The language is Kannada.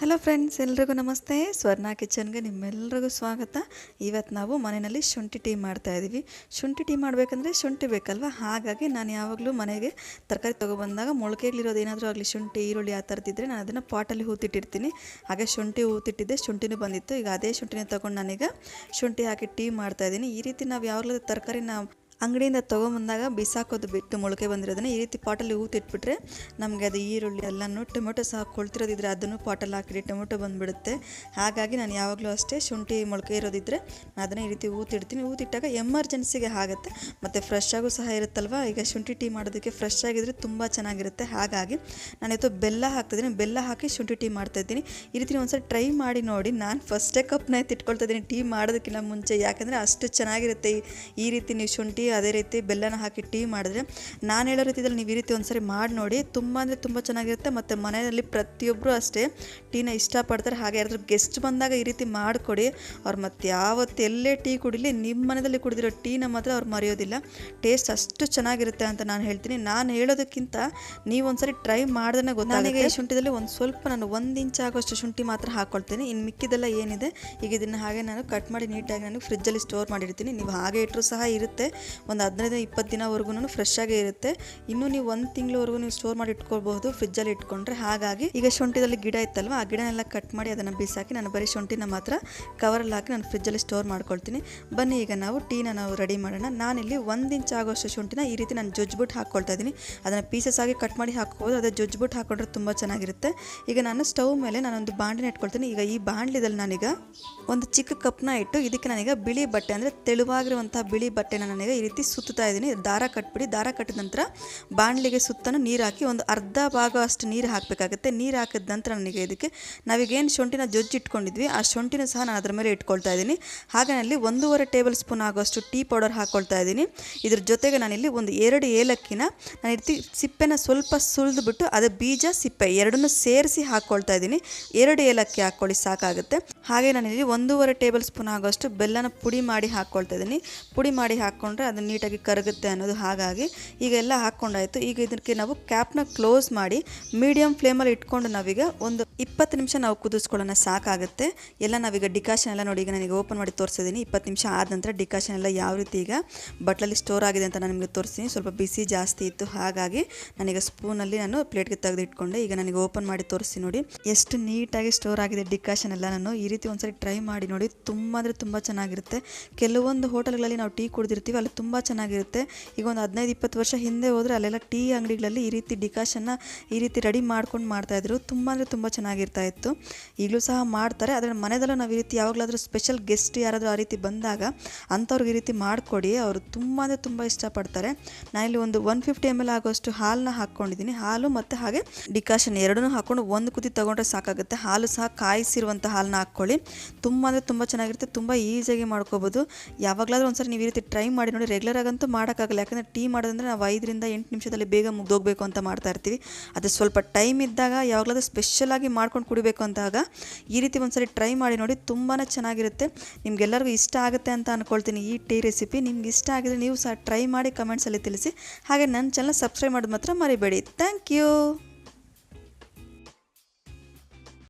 ಹಲೋ ಫ್ರೆಂಡ್ಸ್ ಎಲ್ರಿಗೂ ನಮಸ್ತೆ. ಸ್ವರ್ಣ ಕಿಚನ್ಗೆ ನಿಮ್ಮೆಲ್ರಿಗೂ ಸ್ವಾಗತ. ಇವತ್ತು ನಾವು ಮನೆಯಲ್ಲಿ ಶುಂಠಿ ಟೀ ಮಾಡ್ತಾ ಇದ್ದೀವಿ ಶುಂಠಿ ಟೀ ಮಾಡಬೇಕಂದ್ರೆ ಶುಂಠಿ ಬೇಕಲ್ವ? ಹಾಗಾಗಿ ನಾನು ಯಾವಾಗಲೂ ಮನೆಗೆ ತರಕಾರಿ ತೊಗೊಬಂದಾಗ ಮೊಳಕೆಗಳಿರೋದು ಏನಾದರೂ ಆಗಲಿ, ಶುಂಠಿ, ಈರುಳ್ಳಿ ಆ ಥರದ್ದಿದ್ರೆ ನಾನು ಅದನ್ನು ಪಾಟಲ್ಲಿ ಹೂತಿಟ್ಟಿರ್ತೀನಿ. ಹಾಗೆ ಶುಂಠಿ ಹೂತಿಟ್ಟಿದ್ದೆ, ಶುಂಠಿನೂ ಬಂದಿತ್ತು. ಈಗ ಅದೇ ಶುಂಠಿನ ತೊಗೊಂಡು ನನಗೆ ಶುಂಠಿ ಹಾಕಿ ಟೀ ಮಾಡ್ತಾ ಇದ್ದೀನಿ ಈ ರೀತಿ ನಾವು ಯಾವಾಗಲೂ ತರಕಾರಿನ ಅಂಗಡಿಯಿಂದ ತೊಗೊಂಬಂದಾಗ ಬಿಸಾಕೋದು ಬಿಟ್ಟು ಮೊಳಕೆ ಬಂದಿರೋದನ್ನ ಈ ರೀತಿ ಪಾಟಲ್ಲಿ ಊತಿಟ್ಬಿಟ್ರೆ ನಮಗೆ ಅದು ಈರುಳ್ಳಿ ಎಲ್ಲನೂ ಟೊಮೆಟೊ ಸಹ ಕೊಳ್ತಿರೋದಿದ್ರೆ ಅದನ್ನು ಪಾಟಲ್ಲಿ ಹಾಕಿರಿ, ಟೊಮೆಟೊ ಬಂದುಬಿಡುತ್ತೆ. ಹಾಗಾಗಿ ನಾನು ಯಾವಾಗಲೂ ಅಷ್ಟೇ ಶುಂಠಿ ಮೊಳಕೆ ಇರೋದಿದ್ರೆ ನಾನು ಅದನ್ನು ಈ ರೀತಿ ಊತಿಡ್ತೀನಿ ಊತಿಟ್ಟಾಗ ಎಮರ್ಜೆನ್ಸಿಗೆ ಆಗುತ್ತೆ. ಮತ್ತು ಫ್ರೆಶ್ ಆಗೂ ಸಹ ಇರುತ್ತಲ್ವ? ಈಗ ಶುಂಠಿ ಟೀ ಮಾಡೋದಕ್ಕೆ ಫ್ರೆಶ್ ಆಗಿದ್ರೆ ತುಂಬ ಚೆನ್ನಾಗಿರುತ್ತೆ. ಹಾಗಾಗಿ ನಾನು ಇವತ್ತು ಬೆಲ್ಲ ಹಾಕ್ತಿದ್ದೀನಿ. ಬೆಲ್ಲ ಹಾಕಿ ಶುಂಠಿ ಟೀ ಮಾಡ್ತಾಯಿದ್ದೀನಿ ಈ ರೀತಿ ಒಂದ್ಸಲ ಟ್ರೈ ಮಾಡಿ ನೋಡಿ. ನಾನು ಫಸ್ಟೇ ಕಪ್ನ ಎತ್ತಿಟ್ಕೊಳ್ತಾ ಇದ್ದೀನಿ. ಟೀ ಮಾಡೋದಕ್ಕಿಂತ ಮುಂಚೆ. ಯಾಕೆಂದರೆ ಅಷ್ಟು ಚೆನ್ನಾಗಿರುತ್ತೆ ಈ ರೀತಿ ನೀವು ಶುಂಠಿ ಅದೇ ರೀತಿ ಬೆಲ್ಲನ ಹಾಕಿ ಟೀ ಮಾಡಿದ್ರೆ ನಾನು ಹೇಳೋ ರೀತಿಯಲ್ಲಿ ನೀವು ಈ ರೀತಿ ಒಂದ್ಸರಿ ಮಾಡಿ ನೋಡಿ. ತುಂಬ ಅಂದರೆ ತುಂಬ ಚೆನ್ನಾಗಿರುತ್ತೆ. ಮತ್ತು ಮನೆಯಲ್ಲಿ ಪ್ರತಿಯೊಬ್ಬರು ಅಷ್ಟೇ ಟೀನ ಇಷ್ಟಪಡ್ತಾರೆ. ಹಾಗೆ ಯಾರಾದರೂ ಗೆಸ್ಟ್ ಬಂದಾಗ ಈ ರೀತಿ ಮಾಡಿಕೊಡಿ. ಅವ್ರು ಮತ್ತೆ ಯಾವತ್ತು ಎಲ್ಲೇ ಟೀ ಕುಡಿಲಿ ನಿಮ್ಮ ಮನೆಯಲ್ಲಿ ಕುಡಿದಿರೋ ಟೀನ ಮಾತ್ರ ಅವ್ರು ಮರೆಯೋದಿಲ್ಲ. ಟೇಸ್ಟ್ ಅಷ್ಟು ಚೆನ್ನಾಗಿರುತ್ತೆ ಅಂತ ನಾನು ಹೇಳ್ತೀನಿ. ನಾನು ಹೇಳೋದಕ್ಕಿಂತ ನೀವು ಒಂದ್ಸರಿ ಟ್ರೈ ಮಾಡ್ದೇ ಗೊತ್ತಾಗುತ್ತೆ. ನನಗೆ ಶುಂಠಿದಲ್ಲಿ ಒಂದು ಸ್ವಲ್ಪ ನಾನು ಒಂದು ಇಂಚ್ ಆಗೋಷ್ಟು ಶುಂಠಿ ಮಾತ್ರ ಹಾಕ್ಕೊಳ್ತೀನಿ ಇನ್ನು ಮಿಕ್ಕಿದೆಲ್ಲ ಏನಿದೆ, ಈಗ ಇದನ್ನು ಹಾಗೆ ನಾನು ಕಟ್ ಮಾಡಿ ನೀಟಾಗಿ ನಾನು ಫ್ರಿಜ್ಜಲ್ಲಿ ಸ್ಟೋರ್ ಮಾಡಿರ್ತೀನಿ. ನೀವು ಹಾಗೆ ಇಟ್ಟರು ಸಹ ಇರುತ್ತೆ. ಒಂದು ಹದಿನೈದು, ಇಪ್ಪತ್ತು ದಿನವರೆಗೂ ಫ್ರೆಶ್ ಆಗೇ ಇರುತ್ತೆ. ಇನ್ನು ನೀವು ಒಂದು ತಿಂಗಳವರೆಗೂ ನೀವು ಸ್ಟೋರ್ ಮಾಡಿ ಇಟ್ಕೊಳ್ಬಹುದು ಫ್ರಿಜ್ಜಲ್ಲಿ ಇಟ್ಕೊಂಡ್ರೆ. ಹಾಗಾಗಿ ಈಗ ಶುಂಠಿದಲ್ಲಿ ಗಿಡ ಇತ್ತಲ್ವ, ಆ ಗಿಡನೆಲ್ಲ ಕಟ್ ಮಾಡಿ ಅದನ್ನು ಬಿಸಾಕಿ ನಾನು ಬರೀ ಶುಂಠಿನ ಮಾತ್ರ ಕವರಲ್ಲಿ ಹಾಕಿ ನಾನು ಫ್ರಿಜ್ಜಲ್ಲಿ ಸ್ಟೋರ್ ಮಾಡ್ಕೊಳ್ತೀನಿ. ಬನ್ನಿ, ಈಗ ನಾವು ಟೀನ ನಾವು ರೆಡಿ ಮಾಡೋಣ. ನಾನಿಲ್ಲಿ ಒಂದು ಇಂಚ್ ಆಗೋಷ್ಟು ಶುಂಠಿನ ಈ ರೀತಿ ನಾನು ಜೊಜ್ಬಿಟ್ಟು ಹಾಕ್ಕೊಳ್ತಾ ಇದ್ದೀನಿ. ಅದನ್ನು ಪೀಸಸ್ ಆಗಿ ಕಟ್ ಮಾಡಿ ಹಾಕ್ಬೋದು, ಅದೇ ಜೊಜ್ಬಿಟ್ಟು ಹಾಕೊಂಡ್ರೆ ತುಂಬ ಚೆನ್ನಾಗಿರುತ್ತೆ. ಈಗ ನಾನು ಸ್ಟವ್ ಮೇಲೆ ನಾನೊಂದು ಬಾಂಡಿನ ಇಟ್ಕೊಳ್ತೀನಿ. ಈಗ ಈ ಬಾಂಡ್ಲಿದಲ್ಲಿ ನಾನೀಗ ಒಂದು ಚಿಕ್ಕ ಕಪ್ನ ಇಟ್ಟು ಇದಕ್ಕೆ ನನಗೆ ಬಿಳಿ ಬಟ್ಟೆ ಅಂದರೆ ತೆಳುವಾಗಿರುವಂಥ ಬಿಳಿ ಬಟ್ಟೆನ ನನಗೆ ಈ ರೀತಿ ಸುತ್ತಾ ಇದ್ದೀನಿ. ದಾರ ಕಟ್ಬಿಡಿ. ದಾರ ಕಟ್ಟಿದ ನಂತರ ಬಾಣಲಿಗೆ ಸುತ್ತಲೂ ನೀರು ಹಾಕಿ ಒಂದು ಅರ್ಧ ಭಾಗ ಅಷ್ಟು ನೀರು ಹಾಕಬೇಕಾಗುತ್ತೆ. ನೀರು ಹಾಕಿದ ನಂತರ ನನಗೆ ಇದಕ್ಕೆ ನಾವೀಗೇನು ಶುಂಠಿನ ಜೊಜ್ಜಿ ಇಟ್ಕೊಂಡಿದ್ವಿ ಆ ಶುಂಠಿನ ಸಹ ನಾನು ಅದರ ಮೇಲೆ ಇಟ್ಕೊಳ್ತಾ ಇದ್ದೀನಿ. ಹಾಗೆ ನಾನಲ್ಲಿ ಒಂದೂವರೆ ಟೇಬಲ್ ಸ್ಪೂನ್ ಆಗೋಷ್ಟು ಟೀ ಪೌಡರ್ ಹಾಕ್ಕೊಳ್ತಾ ಇದ್ದೀನಿ. ಇದ್ರ ಜೊತೆಗೆ ನಾನಿಲ್ಲಿ ಒಂದು ಎರಡು ಏಲಕ್ಕಿನ ನಾನು ರೀತಿ ಸಿಪ್ಪೆನ ಸ್ವಲ್ಪ ಸುಲಿದು ಬಿಟ್ಟು ಅದು ಬೀಜ, ಸಿಪ್ಪೆ ಎರಡನ್ನೂ ಸೇರಿಸಿ ಹಾಕ್ಕೊಳ್ತಾ ಇದ್ದೀನಿ. ಎರಡು ಏಲಕ್ಕಿ ಹಾಕ್ಕೊಳ್ಳಿ, ಸಾಕಾಗುತ್ತೆ. ಹಾಗೆ ನಾನಿಲ್ಲಿ ಒಂದೂವರೆ ಟೇಬಲ್ ಸ್ಪೂನ್ ಆಗೋಷ್ಟು ಬೆಲ್ಲನ ಪುಡಿ ಮಾಡಿ ಹಾಕ್ಕೊಳ್ತಾ ಇದ್ದೀನಿ. ಪುಡಿ ಮಾಡಿ ಹಾಕ್ಕೊಂಡ್ರೆ ಅದು ನೀಟಾಗಿ ಕರಗುತ್ತೆ ಅನ್ನೋದು ಹಾಗಾಗಿ ಈಗ ಎಲ್ಲ ಹಾಕ್ಕೊಂಡಾಯಿತು. ಈಗ ಇದಕ್ಕೆ ನಾವು ಕ್ಯಾಪ್ನ ಕ್ಲೋಸ್ ಮಾಡಿ ಮೀಡಿಯಮ್ ಫ್ಲೇಮಲ್ಲಿ ಇಟ್ಕೊಂಡು ನಾವೀಗ ಒಂದು ಇಪ್ಪತ್ತು ನಿಮಿಷ ನಾವು ಕುದಿಸ್ಕೊಳ್ಳೋಣ, ಸಾಕಾಗುತ್ತೆ. ಎಲ್ಲ ನಾವೀಗ ಡಿಕಾಷನ್ ಎಲ್ಲ ನೋಡಿ, ಈಗ ನನಗೆ ಓಪನ್ ಮಾಡಿ ತೋರಿಸಿದ್ದೀನಿ. ಇಪ್ಪತ್ತು ನಿಮಿಷ ಆದ ನಂತರ ಡಿಕಾಷನ್ ಎಲ್ಲ ಯಾವ ರೀತಿ ಈಗ ಬಟ್ಲಲ್ಲಿ ಸ್ಟೋರ್ ಆಗಿದೆ ಅಂತ ನಾನು ನಿಮಗೆ ತೋರಿಸ್ತೀನಿ ಸ್ವಲ್ಪ ಬಿಸಿ ಜಾಸ್ತಿ ಇತ್ತು, ಹಾಗಾಗಿ ನಾನೀಗ ಸ್ಪೂನಲ್ಲಿ ನಾನು ಪ್ಲೇಟ್ಗೆ ತೆಗೆದು ಇಟ್ಕೊಂಡೆ. ಈಗ ನನಗೆ ಓಪನ್ ಮಾಡಿ ತೋರಿಸಿ ನೋಡಿ, ಎಷ್ಟು ನೀಟಾಗಿ ಸ್ಟೋರ್ ಆಗಿದೆ ಡಿಕಾಷನ್ ಎಲ್ಲ ನಾನು ಈ ರೀತಿ ಒಂದ್ಸರಿ ಟ್ರೈ ಮಾಡಿ ನೋಡಿ, ತುಂಬ ಅಂದರೆ ತುಂಬ ಚೆನ್ನಾಗಿರುತ್ತೆ. ಕೆಲವೊಂದು ಹೋಟೆಲ್ಗಳಲ್ಲಿ ನಾವು ಟೀ ಕುಡಿದಿರ್ತೀವಿ ಅಲ್ಲಿ ತುಂಬ ಚೆನ್ನಾಗಿರುತ್ತೆ. ಈಗ ಒಂದು ಹದಿನೈದು, ಇಪ್ಪತ್ತು ವರ್ಷ ಹಿಂದೆ ಹೋದರೆ ಅಲ್ಲೆಲ್ಲ ಟೀ ಅಂಗಡಿಗಳಲ್ಲಿ ಈ ರೀತಿ ಡಿಕಾಷನ್ನ ಈ ರೀತಿ ರೆಡಿ ಮಾಡ್ಕೊಂಡು ಮಾಡ್ತಾಯಿದ್ರು ತುಂಬ ಅಂದರೆ ತುಂಬ ಚೆನ್ನಾಗಿರ್ತಾ ಇತ್ತು. ಈಗಲೂ ಸಹ ಮಾಡ್ತಾರೆ. ಆದರೆ ಮನೆಯಲ್ಲೂ ನಾವು ಈ ರೀತಿ ಯಾವಾಗಲಾದರೂ ಸ್ಪೆಷಲ್ ಗೆಸ್ಟ್ ಯಾರಾದರೂ ಆ ರೀತಿ ಬಂದಾಗ ಅಂಥವ್ರಿಗೆ ಈ ರೀತಿ ಮಾಡಿಕೊಡಿ. ಅವರು ತುಂಬ ಅಂದರೆ ತುಂಬ ಇಷ್ಟಪಡ್ತಾರೆ. ನಾನಿಲ್ಲಿ ಒಂದು ಒನ್ ಫಿಫ್ಟಿ ಎಂ ಎಲ್ ಆಗೋಷ್ಟು ಹಾಲನ್ನ ಹಾಕ್ಕೊಂಡಿದ್ದೀನಿ. ಹಾಲು ಮತ್ತು ಹಾಗೆ ಡಿಕಾಷನ್ ಎರಡನ್ನೂ ಹಾಕ್ಕೊಂಡು ಒಂದು ಕುದಿ ತೊಗೊಂಡ್ರೆ ಸಾಕಾಗುತ್ತೆ. ಹಾಲು ಸಹ ಕಾಯಿಸಿರುವಂಥ ಹಾಲನ್ನ ಹಾಕ್ಕೊಳ್ಳಿ. ತುಂಬ ಅಂದರೆ ತುಂಬ ಚೆನ್ನಾಗಿರುತ್ತೆ. ತುಂಬ ಈಸಿಯಾಗಿ ಮಾಡ್ಕೋಬೋದು. ಯಾವಾಗಲಾದ್ರೂ ಒಂದ್ಸರಿ ನೀವು ಈ ರೀತಿ ಟ್ರೈ ಮಾಡಿ ನೋಡಿ ರೆಗ್ಯುಲರ್ ಆಗಂತೂ ಮಾಡೋಕ್ಕಾಗಲ್ಲ. ಯಾಕಂದರೆ ಟೀ ಮಾಡೋದಂದ್ರೆ ನಾವು ಐದರಿಂದ ಎಂಟು ನಿಮಿಷದಲ್ಲಿ ಬೇಗ ಮುಗ್ದೋಗಬೇಕು ಅಂತ ಮಾಡ್ತಾ ಇರ್ತೀವಿ. ಅದು ಸ್ವಲ್ಪ ಟೈಮ್ ಇದ್ದಾಗ ಯಾವಾಗಲಾದ್ರೂ ಸ್ಪೆಷಲಾಗಿ ಮಾಡ್ಕೊಂಡು ಕುಡಿಬೇಕು ಅಂದಾಗ ಈ ರೀತಿ ಒಂದ್ಸರಿ ಟ್ರೈ ಮಾಡಿ ನೋಡಿ ತುಂಬಾ ಚೆನ್ನಾಗಿರುತ್ತೆ. ನಿಮ್ಗೆಲ್ಲರಿಗೂ ಇಷ್ಟ ಆಗುತ್ತೆ ಅಂತ ಅಂದ್ಕೊಳ್ತೀನಿ ಈ ಟೀ ರೆಸಿಪಿ. ನಿಮ್ಗೆ ಇಷ್ಟ ಆಗಿದರೆ ನೀವು ಸಹ ಟ್ರೈ ಮಾಡಿ ಕಮೆಂಟ್ಸಲ್ಲಿ ತಿಳಿಸಿ. ಹಾಗೆ ನನ್ನ ಚಾನಲ್ ಸಬ್ಸ್ಕ್ರೈಬ್ ಮಾಡೋದು ಮಾತ್ರ ಮರಿಬೇಡಿ. Thank you